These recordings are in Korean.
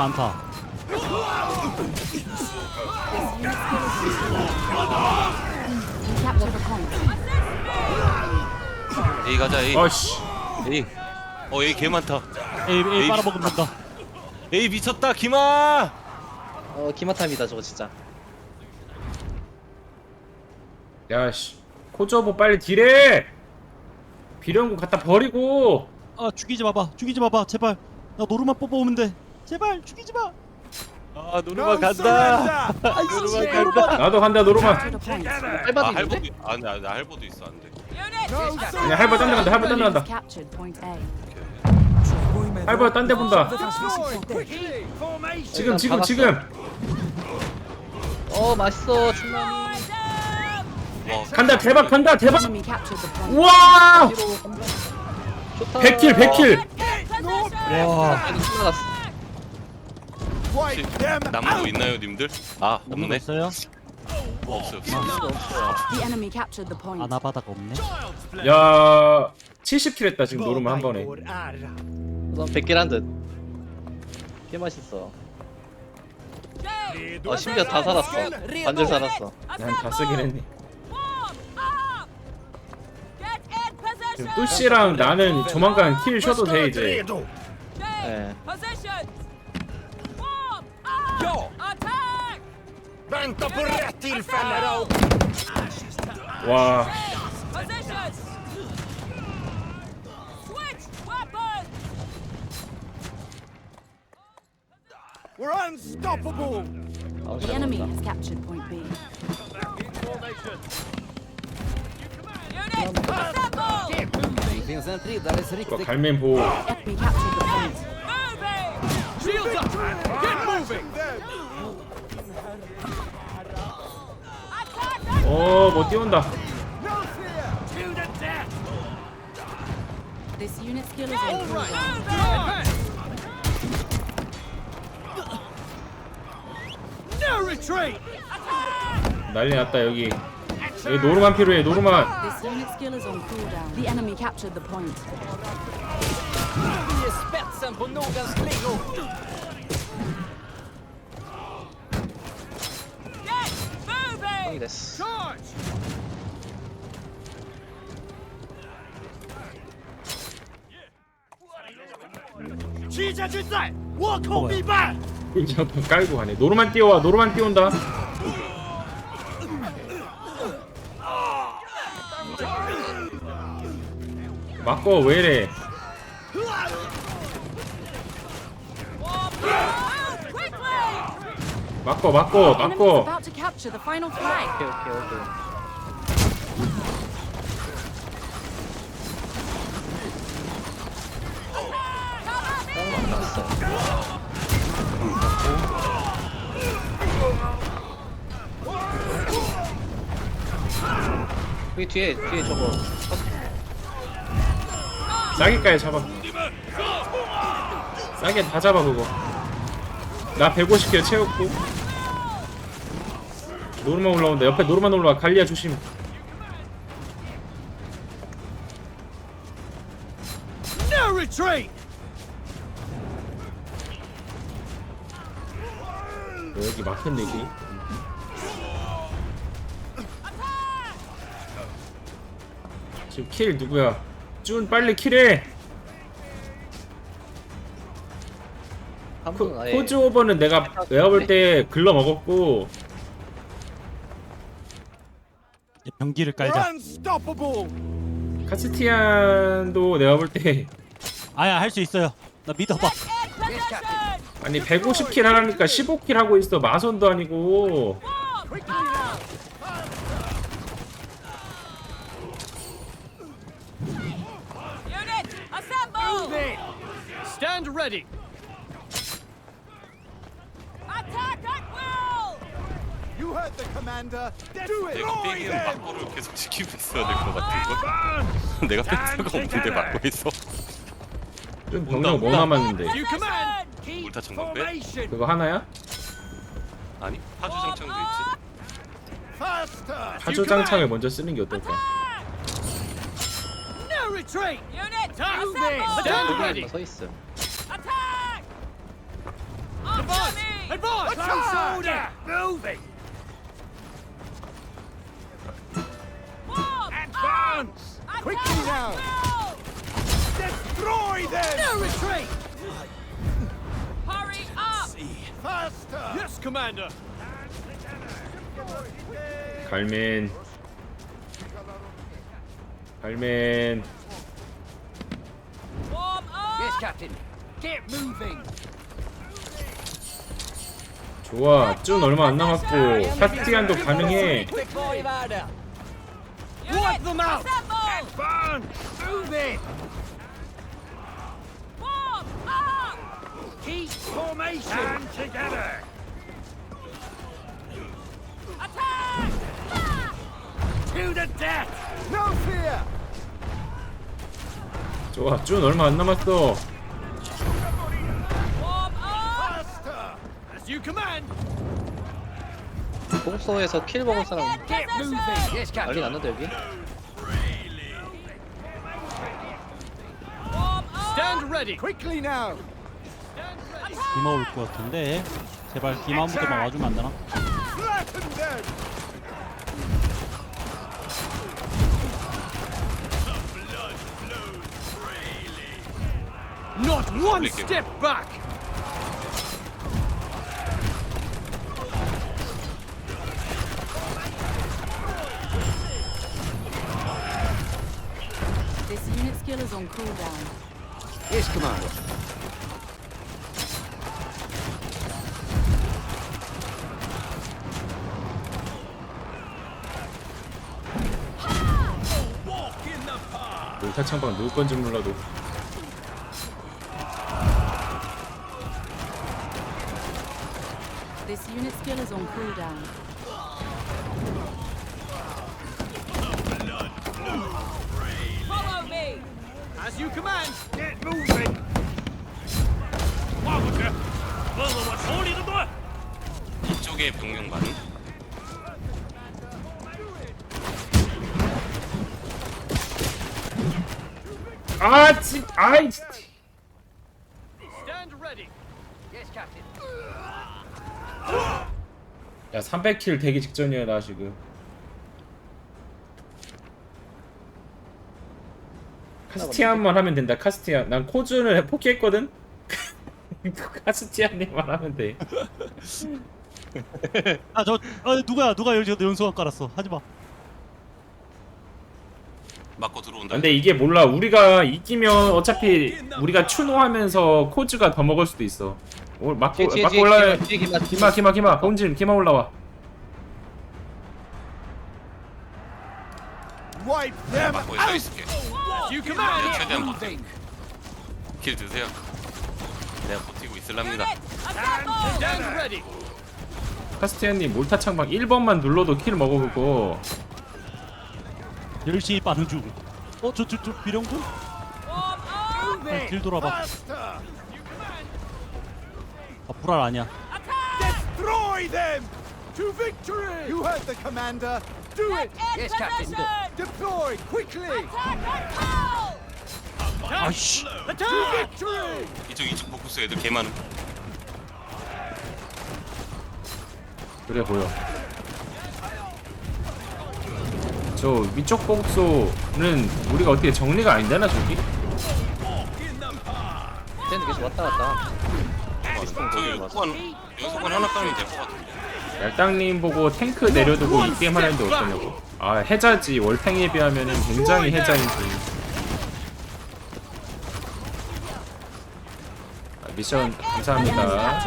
많다. A 가자 A 아씨 A 어 A 개 많다 A A. 빨아먹는다. A 미쳤다 기마 어 기마타입니다 저거 진짜 야씨 코저보 빨리 딜해 비련구 갖다 버리고 아 죽이지 마봐. 죽이지 마봐. 제발. 나 노루만 뽑아오면 돼. 제발 죽이지 마. 아 노르마 간다 노르마 간다 나도 간다 point. 할바도 아 있는데? 할보도 아니 아니 할보도 있어 안돼 아니 할바 딴데 간다 할바 딴데 간다 has captured point A. 할바 딴데 본다 지금 지금. 지금 어 맛있어 충남이 와 간다 대박 간다 대박 Enemy captured the point. 우와 뒤로 컴백. 좋다 100킬 100킬 와. 충나갔어 혹시 남은 거 있나요 님들? 아 없네. 있어요? 뭐 없어요. The enemy captured the point. 아나바다가 없네. 야 70킬 했다 지금 노르마 한 번에. 우선 100킬 한듯. 꽤 맛있어. 어 심지어 다 살았어. 반절 살았어. 난 다 쓰긴 했네. 지금 뚜씨랑 나는 조만간 킬 쉬어도 돼 이제. 예 Vänta på rätt tillfälle då! 와 We're unstoppable! 아우 The 잘 enemy 먹는다 has captured point B. 이거 갈면 보호 Enemy captured the point. Get cooldown. No retreat! 난리 났다 여기 여기 노르만 필요해 노르만 This unit skill is on cooldown. The enemy captured the point. 확인됐어. 지자 질살 워커 미발 이제 깔고 가네. 노르만 뛰어와 노르만 뛰어온다. 막고 왜 이래? 막고 막고 막고. To the final flag. 오케이 오케이 오케이. 여기 뒤에 뒤에 저거. 싸게까지 잡아. 싸게 다 잡아 그거. 나 150개 채웠고 노르만 올라온다 옆에 노르만 올라와. 갈리아 조심. No retreat! 뭐 여기 막혔네 여기 지금 킬 누구야? 준 빨리 킬해! 코, 코즈 오버는 내가 내가 볼 때 글러 먹었고 We're 깔자. 카스티안도 내가 볼 때 아야 할 수 있어요. 나 믿어봐. 아니 150킬 하라니까 15킬 하고 있어 마선도 아니고 Stand ready! You heard the commander! Do it! 내가 빼기는 막고를 계속 지키고 있어야 될 것 같은 거 내가 펜스가 없는데 막고 있어 좀 병력 뭐 남았는데 You command! Keep 울타 전방 빼? formation! 그거 하나야? 아니 파주 장창도 있지 Faster! 파조장창을 먼저 쓰는 게 어떨까 No retreat! Unit! Move it! Stand 거기 서 있음. Quickly now! Destroy them! No retreat! Hurry up! Faster! Yes, Commander! 갈맨 갈맨 Warm up! Yes, Captain. Get moving! 좋아 쭌 얼마 안 남았고 카스티안도 가능해 you've had it! Wipe them out! Burn! Move it! Warm up! Keep formation! Stand together! Attack! To the death! No fear! 좋아 쭌 얼마 안 남았어 Warm up! Faster! As you command! 복소에서 킬 먹은 사람 Get moving! Yes, 난리 났는데 여기? ready! Quickly now! 기마 올 것 같은데 제발 기마 한 부대만 와주면 안 되나? Flatten them! Not one Flick it. step back! This unit skill is on cooldown. Yes, Commander. 몰타 창방 누구 건지 몰라도 This unit skill is on cooldown. As you command! Get moving! 이쪽에 병력 많은? 아 진, 아이 진- Stand ready! Yes, Captain. 야 300킬 되기 직전이야 나 지금 카스티안만 하면 된다. 카스티안 난 코준을 포기했거든? 카스티안님만 하면 돼. 아저 어, 누구야 누가 여기서 연소가 깔았어? 하지마. 맞고 들어온다. 근데 이게 몰라. 우리가 이기면 어차피 우리가 추노하면서 코즈가 더 먹을 수도 있어. 오, 맞고 뒤에 뒤에 맞고 뒤에 올라 뒤에 기마 기마 기마 기마. 본진 기마 올라와. them 맞고 서 있을게. As you command! 내가 최대한 버텨. moving! 길 드세요. 내가 버티고 있을랍니다. 카스티안님 몰타 창방 1번만 눌러도 킬 먹어보고 열심히 빠는 중 어? 저 저 저 비룡군? 길 돌아봐! 아 불알 아니야 Destroy them! To victory! You heard the commander! Do it! Yes, Captain. Deploy quickly! 아이씨 To victory! 이쪽 이쪽 포커스 애들 개 많음. 그래 보여 저 위쪽 복소는 우리가 어떻게 정리가 안 되나 저기? 쟤는 계속 왔다 갔다. 저기 소관 여기 소관 하나 까면 될 것 같은데. 얄땅님 보고 탱크 내려두고 이 게임 하는데 어떠냐고. 아 해자지. 월탱에 비하면은 굉장히 해자인지 아, 미션 감사합니다.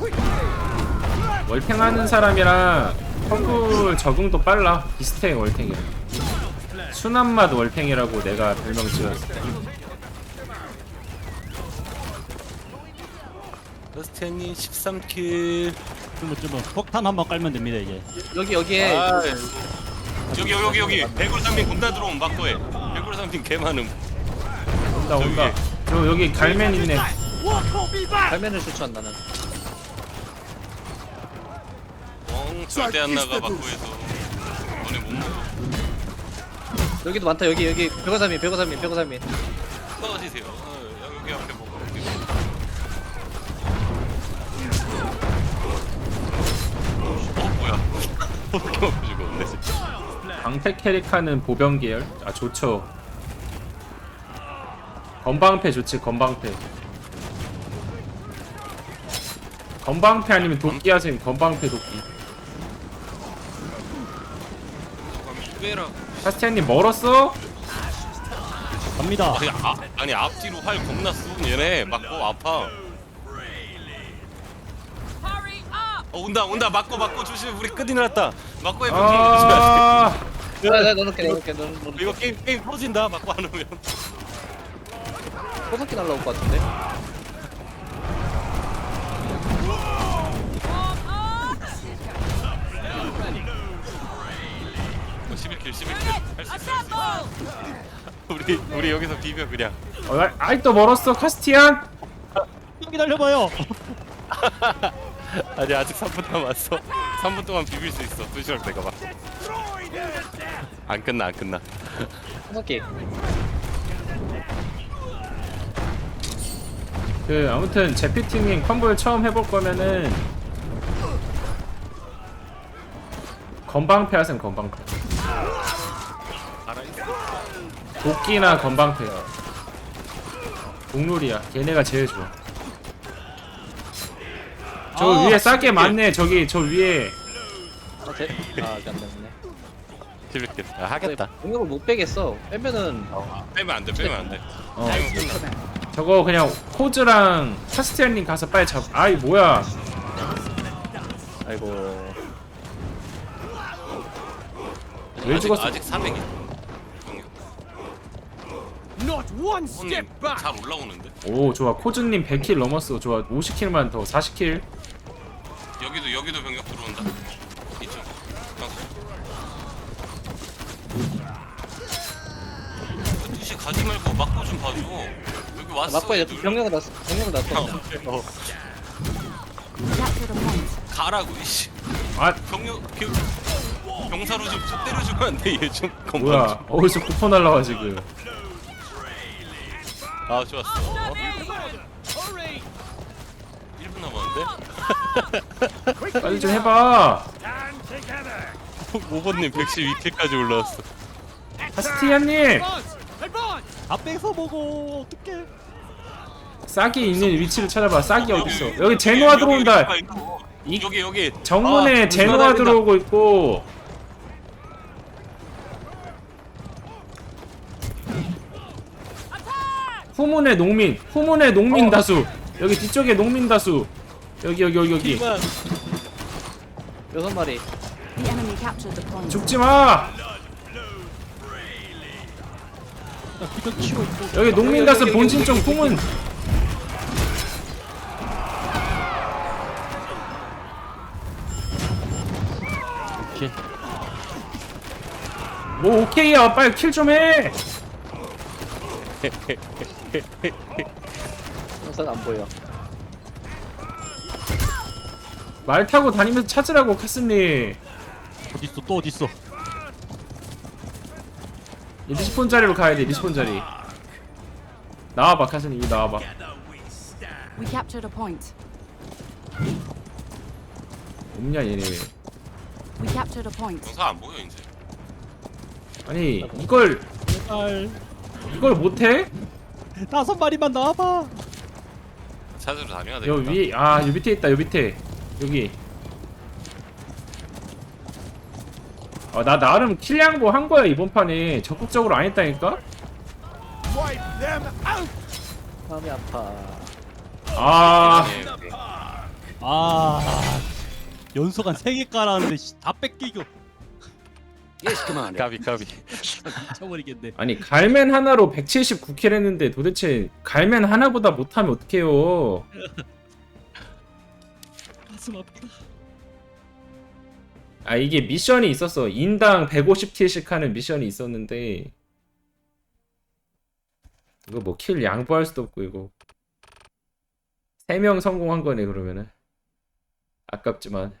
quickly! 월탱하는 사람이랑 펑크 적응도 빨라. 비슷해 월탱이랑. 순한맛 월탱이라고 내가 별명 지었어 러스테님 13킬. 쯤은 쯤은 폭탄 한번 깔면 됩니다 이제 여기 여기에 아, 여기 여기 여기 배골 상민 군다 들어온 막도에 배골 상민 개 많음. 온다 온다 저 여기 갈맨 있네 갈면을 추천 나는. 엉 절대 안 나가 막고에서 너네 못 먹어. 여기도 많다 여기 여기 벽화삼인 벽화삼인 벽화삼인 떨어지세요. 어, 여기 앞에 뭐. 여기. 뭐야? 어떻게 먹고 죽었네. 방패 캐릭하는 보병 계열? 아 좋죠 건방패 좋지 건방패 건방패 아니면 도끼 하세요 건방패 도끼 빼라. 카스티안님 멀었어? 갑니다 아니, 아, 아니 앞뒤로 활 겁나 쏘는 얘네 맞고 아파. Hurry up! 어 온다 온다 맞고 맞고 조심 우리 끝이 났다. 맞고 해보기 조심해야 아 내가 내가 넣어놓게 넣어놓게 넣어놓게 돼. 이거 게임 게임 터진다 맞고 안 오면. 호석기 날라올 것 같은데 어, 11킬 11킬 할수 있어. Assemble! 우리 우리 여기서 비벼 그냥. 어, 아, 아이 또 멀었어 카스티안 기다려봐요 아니 아직 3분 남았어. 3분 동안 비빌 수 있어. 도시락 내가 봐. 안 끝나 안 끝나. 호석기 그 아무튼 제피팅님 컴보를 처음 해볼 거면은 건방패 하세요 건방패 도끼나 건방패 동룰이야 걔네가 제일 좋아 저 아, 위에 싸게. 많네 저기 저 위에 아 제.. 아 이게 안 됐네 11킬. 아, 하겠다. 공격을 못 빼겠어 빼면은 빼면 안 돼. 빼면 안 돼. 어. 저거 그냥 코즈랑 카스티안님 가서 빨리 잡 아이 뭐야 아이고 왜 아직, 죽었어 아직 400이. Not one step back. 잘 올라오는데. 오 좋아 코즈님 100킬 넘었어 좋아 50킬만 더 40킬 여기도 병력 들어온다. 이쪽. 뜻이 가지 말고 막고 좀 봐줘. 여기 왔어. 맞고 이제. 병력을 났어 병력을 났어 어, point. 가라고 이씨. 아 병력 병, 병사로 좀 때려주면 안 돼. 얘좀 뭐야 어디서 쿠폰 날라와 지금 아 좋았어. 어? Hurry. 1분 남았는데? 빨리 좀 해봐. 5번님 112킬까지 올라왔어. 다 뺏어 먹어 어떡해 싹이 있는 위치를 찾아봐 싹이 어딨어 여기 제노아 들어온다 이- 여기 여기 정문에 아, 제노아 들어오고 있고 후문에 농민 후문에 농민 다수 여기 뒤쪽에 농민 다수. 여기 여기 여기 여기. 이만. 여섯 마리. The enemy captured the point. 죽지마! 기도 치고 있고. 여기 농민 다수 본진 쪽 후문 오케이. 뭐 오케이야. 빨리 킬 좀 해 우선 안 보여. 말 타고 다니면서 찾으라고 카스님. 어딨어? 또 어딨어? 이 리스폰 자리로 가야 돼 리스폰 자리. 나와봐 카스님 이거 나와봐. We captured a point. 없냐 얘네. We captured a point. 영사 안 보여 이제. 아니 이걸 제발. 이걸 못해? 다섯 마리만 나와봐 찾으러 다녀야 돼. 여 위에 아여 밑에 있다 여 밑에. 여기. 아 나 나름 킬량보 한 거야 이번 판에. 적극적으로 안 했다니까? 마음이 아파. 아. 아. 연속 한 3개 깔았는데 씨, 다 뺏기고 까비 까비. 쳐버리겠네. 아니 갈맨 하나로 179킬 했는데 도대체 갈맨 하나보다 못하면 어떡해요? 가슴 아프다. 아 이게 미션이 있었어. 인당 150킬씩 하는 미션이 있었는데. 이거 뭐 킬 양보할 수도 없고 이거. 3명 성공한 거네 그러면은. 아깝지만